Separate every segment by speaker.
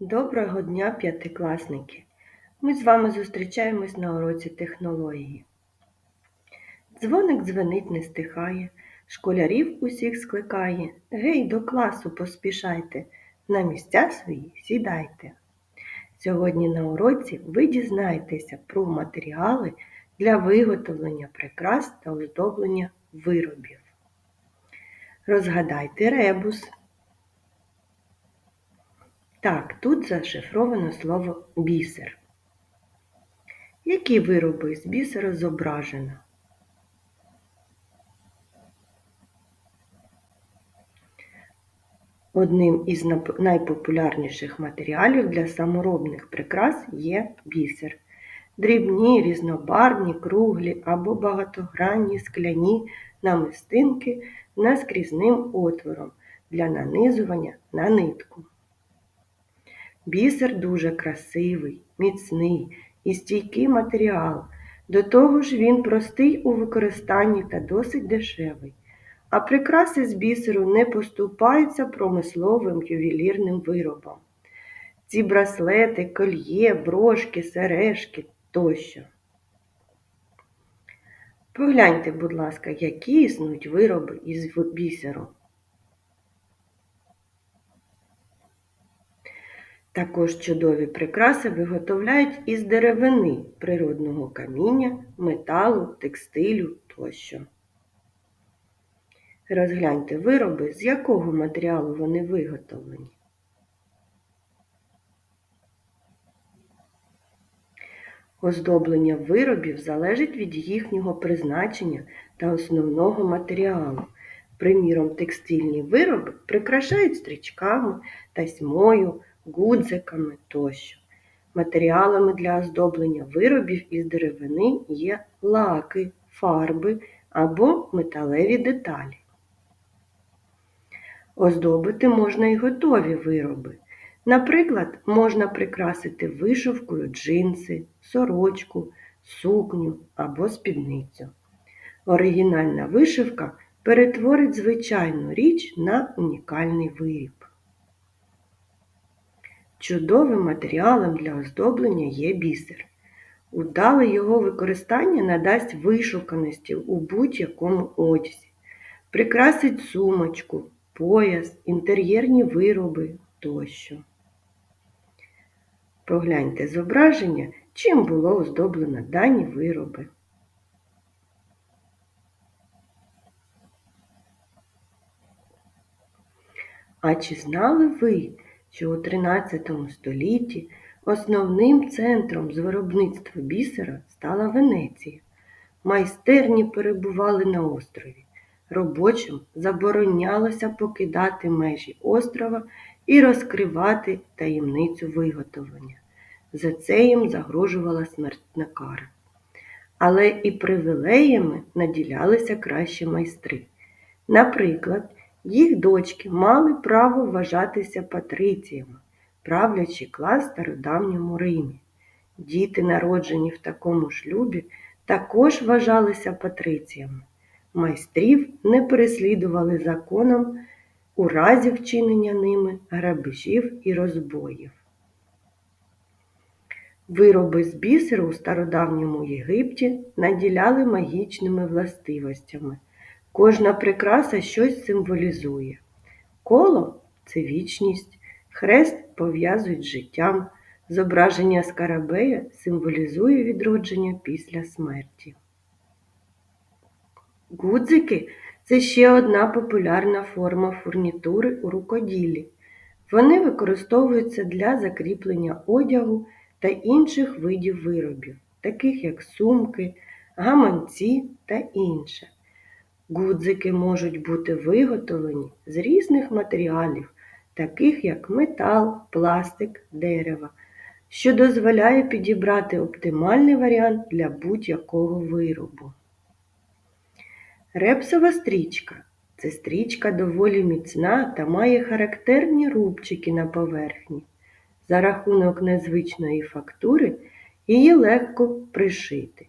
Speaker 1: Доброго дня, п'ятикласники! Ми з вами зустрічаємось на уроці технології. Дзвоник дзвенить не стихає, школярів усіх скликає. Гей, до класу поспішайте, на місця свої сідайте. Сьогодні на уроці ви дізнаєтеся про матеріали для виготовлення прикрас та оздоблення виробів. Розгадайте ребус. Так, тут зашифровано слово бісер. Які вироби з бісера зображено? Одним із найпопулярніших матеріалів для саморобних прикрас є бісер. Дрібні, різнобарвні, круглі або багатогранні скляні намистинки наскрізним отвором для нанизування на нитку. Бісер дуже красивий, міцний і стійкий матеріал. До того ж він простий у використанні та досить дешевий. А прикраси з бісеру не поступаються промисловим ювелірним виробам. Ці браслети, кольє, брошки, сережки тощо. Погляньте, будь ласка, які існують вироби із бісеру. Також чудові прикраси виготовляють із деревини, природного каміння, металу, текстилю тощо. Розгляньте вироби, з якого матеріалу вони виготовлені. Оздоблення виробів залежить від їхнього призначення та основного матеріалу. Приміром, текстильні вироби прикрашають стрічками, тасьмою, гудзиками тощо. Матеріалами для оздоблення виробів із деревини є лаки, фарби або металеві деталі. Оздобити можна і готові вироби. Наприклад, можна прикрасити вишивкою джинси, сорочку, сукню або спідницю. Оригінальна вишивка перетворить звичайну річ на унікальний виріб. Чудовим матеріалом для оздоблення є бісер. Удале його використання надасть вишуканості у будь-якому одязі, прикрасить сумочку, пояс, інтер'єрні вироби тощо. Погляньте зображення, чим було оздоблено дані вироби. А чи знали ви, що у 13 столітті основним центром з виробництва бісера стала Венеція? Майстерні перебували на острові. Робочим заборонялося покидати межі острова і розкривати таємницю виготовлення. За це їм загрожувала смертна кара. Але і привілеями наділялися кращі майстри. Наприклад, їх дочки мали право вважатися патриціями, правлячи клас стародавньому Римі. Діти, народжені в такому шлюбі, також вважалися патриціями. Майстрів не переслідували законом у разі вчинення ними грабежів і розбоїв. Вироби з бісеру у стародавньому Єгипті наділяли магічними властивостями. Кожна прикраса щось символізує. Коло це вічність, хрест пов'язують з життям, зображення скарабея символізує відродження після смерті. Гудзики це ще одна популярна форма фурнітури у рукоділлі. Вони використовуються для закріплення одягу та інших видів виробів, таких як сумки, гаманці та інше. Гудзики можуть бути виготовлені з різних матеріалів, таких як метал, пластик, дерево, що дозволяє підібрати оптимальний варіант для будь-якого виробу. Репсова стрічка це стрічка доволі міцна та має характерні рубчики на поверхні. За рахунок незвичної фактури її легко пришити.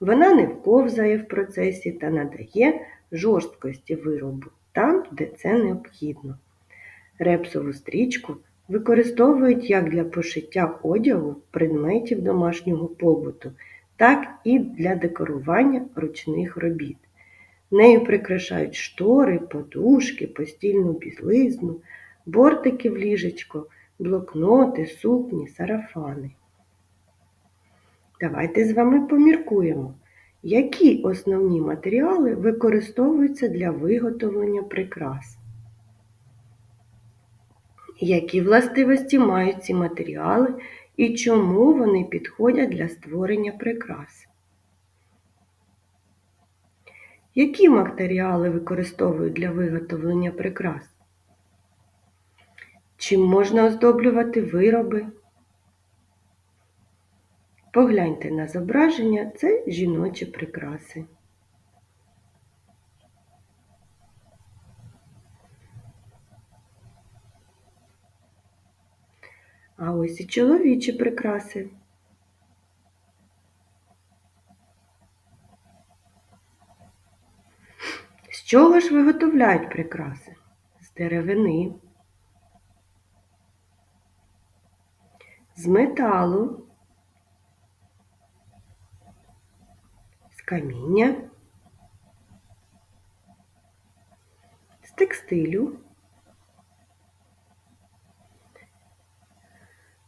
Speaker 1: Вона не вковзає в процесі та надає жорсткості виробу там, де це необхідно. Репсову стрічку використовують як для пошиття одягу, предметів домашнього побуту, так і для декорування ручних робіт. Нею прикрашають штори, подушки, постільну білизну, бортики в ліжечко, блокноти, сукні, сарафани. Давайте з вами поміркуємо, які основні матеріали використовуються для виготовлення прикрас. Які властивості мають ці матеріали і чому вони підходять для створення прикрас? Які матеріали використовують для виготовлення прикрас? Чим можна оздоблювати вироби? Погляньте на зображення, це жіночі прикраси. А ось і чоловічі прикраси. З чого ж виготовляють прикраси? З деревини, з металу, каміння, з текстилю.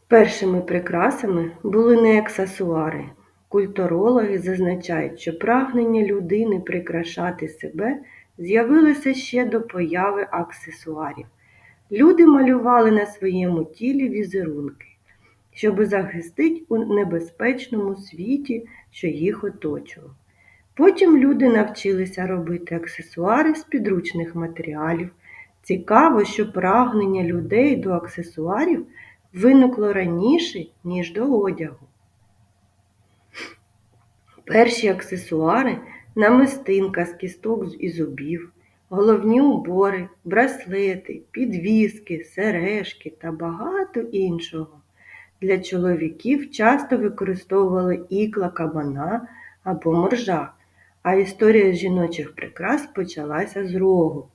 Speaker 1: Першими прикрасами були не аксесуари. Культурологи зазначають, що прагнення людини прикрашати себе з'явилося ще до появи аксесуарів. Люди малювали на своєму тілі візерунки, щоб захистити у небезпечному світі, що їх оточував. Потім люди навчилися робити аксесуари з підручних матеріалів. Цікаво, що прагнення людей до аксесуарів виникло раніше, ніж до одягу. Перші аксесуари намистинка з кісток і зубів, головні убори, браслети, підвіски, сережки та багато іншого. Для чоловіків часто використовували ікла кабана або моржа, а історія жіночих прикрас почалася з рогу.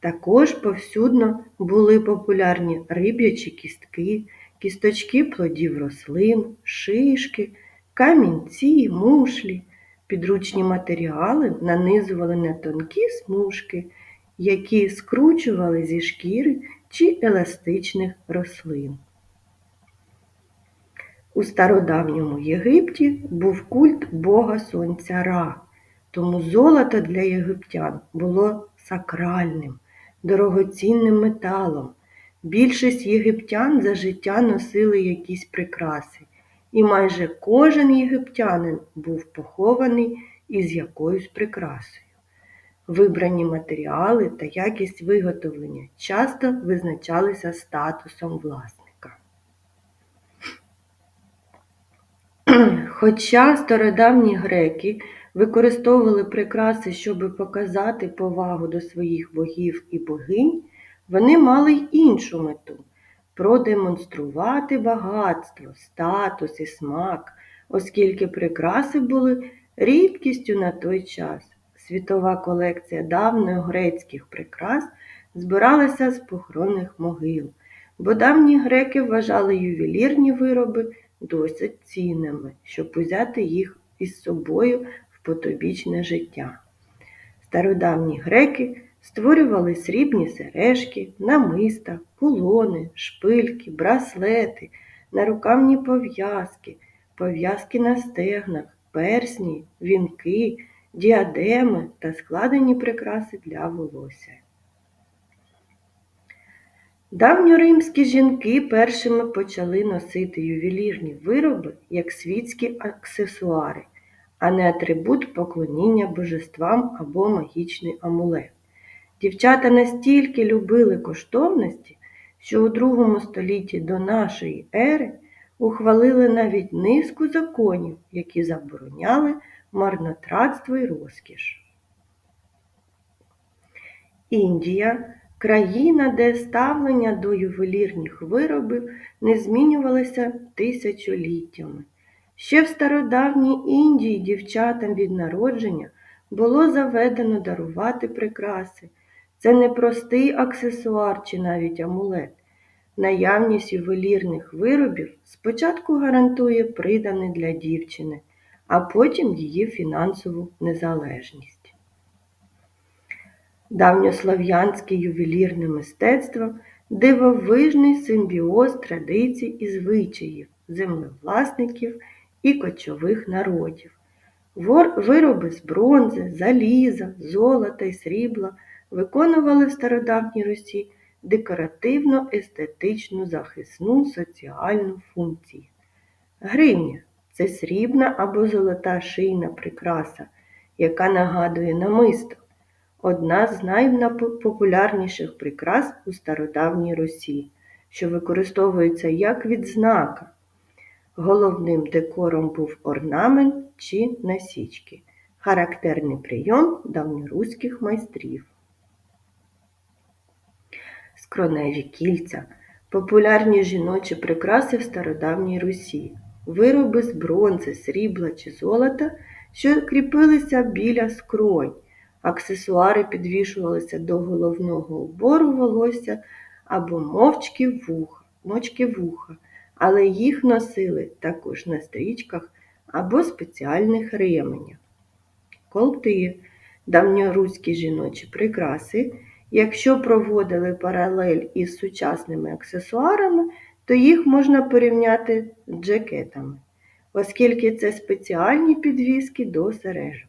Speaker 1: Також повсюдно були популярні риб'ячі кістки, кісточки плодів рослин, шишки, камінці, мушлі. Підручні матеріали нанизували на тонкі смужки, які скручували зі шкіри чи еластичних рослин. У стародавньому Єгипті був культ Бога Сонця Ра, тому золото для єгиптян було сакральним, дорогоцінним металом. Більшість єгиптян за життя носили якісь прикраси, і майже кожен єгиптянин був похований із якоюсь прикрасою. Вибрані матеріали та якість виготовлення часто визначалися статусом власника. Хоча стародавні греки використовували прикраси, щоб показати повагу до своїх богів і богинь, вони мали й іншу мету продемонструвати багатство, статус і смак, оскільки прикраси були рідкістю на той час. Світова колекція давньогрецьких прикрас збиралася з похоронних могил, бо давні греки вважали ювелірні вироби досить цінними, щоб узяти їх із собою потобічне життя. Стародавні греки створювали срібні сережки, намиста, кулони, шпильки, браслети, нарукавні пов'язки, пов'язки на стегнах, персні, вінки, діадеми та складені прикраси для волосся. Давньоримські жінки першими почали носити ювелірні вироби як світські аксесуари, а не атрибут поклоніння божествам або магічний амулет. Дівчата настільки любили коштовності, що у другому столітті до нашої ери ухвалили навіть низку законів, які забороняли марнотратство і розкіш. Індія країна, де ставлення до ювелірних виробів не змінювалося тисячоліттями. Ще в стародавній Індії дівчатам від народження було заведено дарувати прикраси. Це не простий аксесуар чи навіть амулет. Наявність ювелірних виробів спочатку гарантує придане для дівчини, а потім її фінансову незалежність. Давньослов'янське ювелірне мистецтво дивовижний симбіоз традицій і звичаїв землевласників і кочових народів. Вироби з бронзи, заліза, золота і срібла виконували в стародавній Русі декоративно-естетичну захисну соціальну функцію. Гривня це срібна або золота шийна прикраса, яка нагадує намисто. Одна з найпопулярніших прикрас у стародавній Русі, що використовується як відзнака. Головним декором був орнамент чи насічки, характерний прийом давньоруських майстрів. Скроневі кільця популярні жіночі прикраси в стародавній Русі, вироби з бронзи, срібла чи золота, що кріпилися біля скронь. Аксесуари підвішувалися до головного убору волосся або мовчки вуха, мочки вуха, але їх носили також на стрічках або спеціальних ременях. Колти давньоруські жіночі прикраси. Якщо проводили паралель із сучасними аксесуарами, то їх можна порівняти з джекетами, оскільки це спеціальні підвіски до сережок.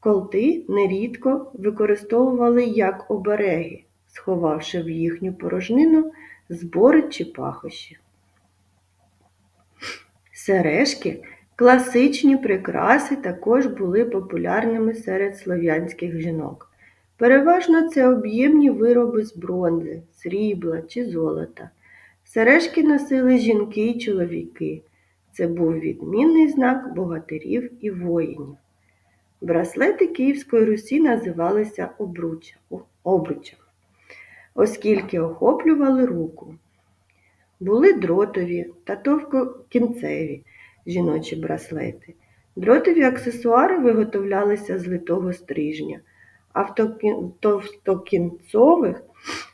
Speaker 1: Колти нерідко використовували як обереги, сховавши в їхню порожнину збори чи пахощі. Сережки, класичні прикраси також були популярними серед слов'янських жінок. Переважно це об'ємні вироби з бронзи, срібла чи золота. Сережки носили жінки й чоловіки. Це був відмінний знак богатирів і воїнів. Браслети Київської Русі називалися обруча, обручами, оскільки охоплювали руку. Були дротові та товкокінцеві жіночі браслети. Дротові аксесуари виготовлялися з литого стрижня, а в товстокінцових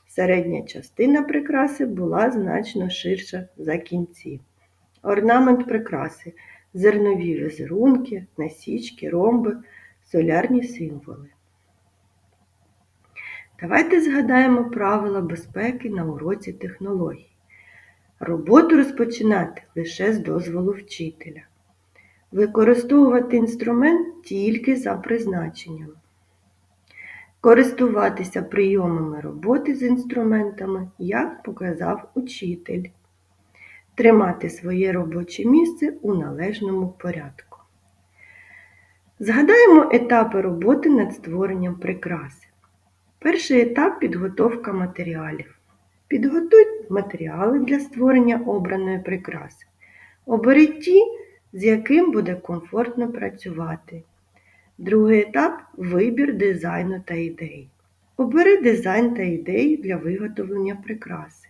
Speaker 1: середня частина прикраси була значно ширша за кінці. Орнамент прикраси зернові візерунки, насічки, ромби, солярні символи. Давайте згадаємо правила безпеки на уроці технологій. Роботу розпочинати лише з дозволу вчителя. Використовувати інструмент тільки за призначенням. Користуватися прийомами роботи з інструментами, як показав учитель. Тримати своє робоче місце у належному порядку. Згадаємо етапи роботи над створенням прикраси. Перший етап підготовка матеріалів. Підготуй матеріали для створення обраної прикраси. Оберіть ті, з яким буде комфортно працювати. Другий етап вибір дизайну та ідей. Обери дизайн та ідеї для виготовлення прикраси.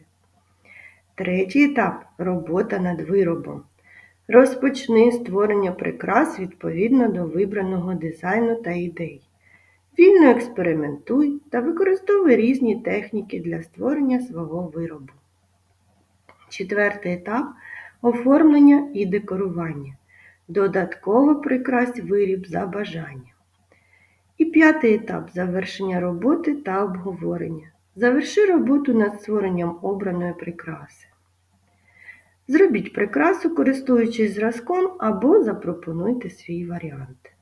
Speaker 1: Третій етап робота над виробом. Розпочни створення прикрас відповідно до вибраного дизайну та ідей. Вільно експериментуй та використовуй різні техніки для створення свого виробу. Четвертий етап оформлення і декорування. Додатково прикрась виріб за бажанням. І п'ятий етап завершення роботи та обговорення. Заверши роботу над створенням обраної прикраси. Зробіть прикрасу, користуючись зразком, або запропонуйте свій варіант.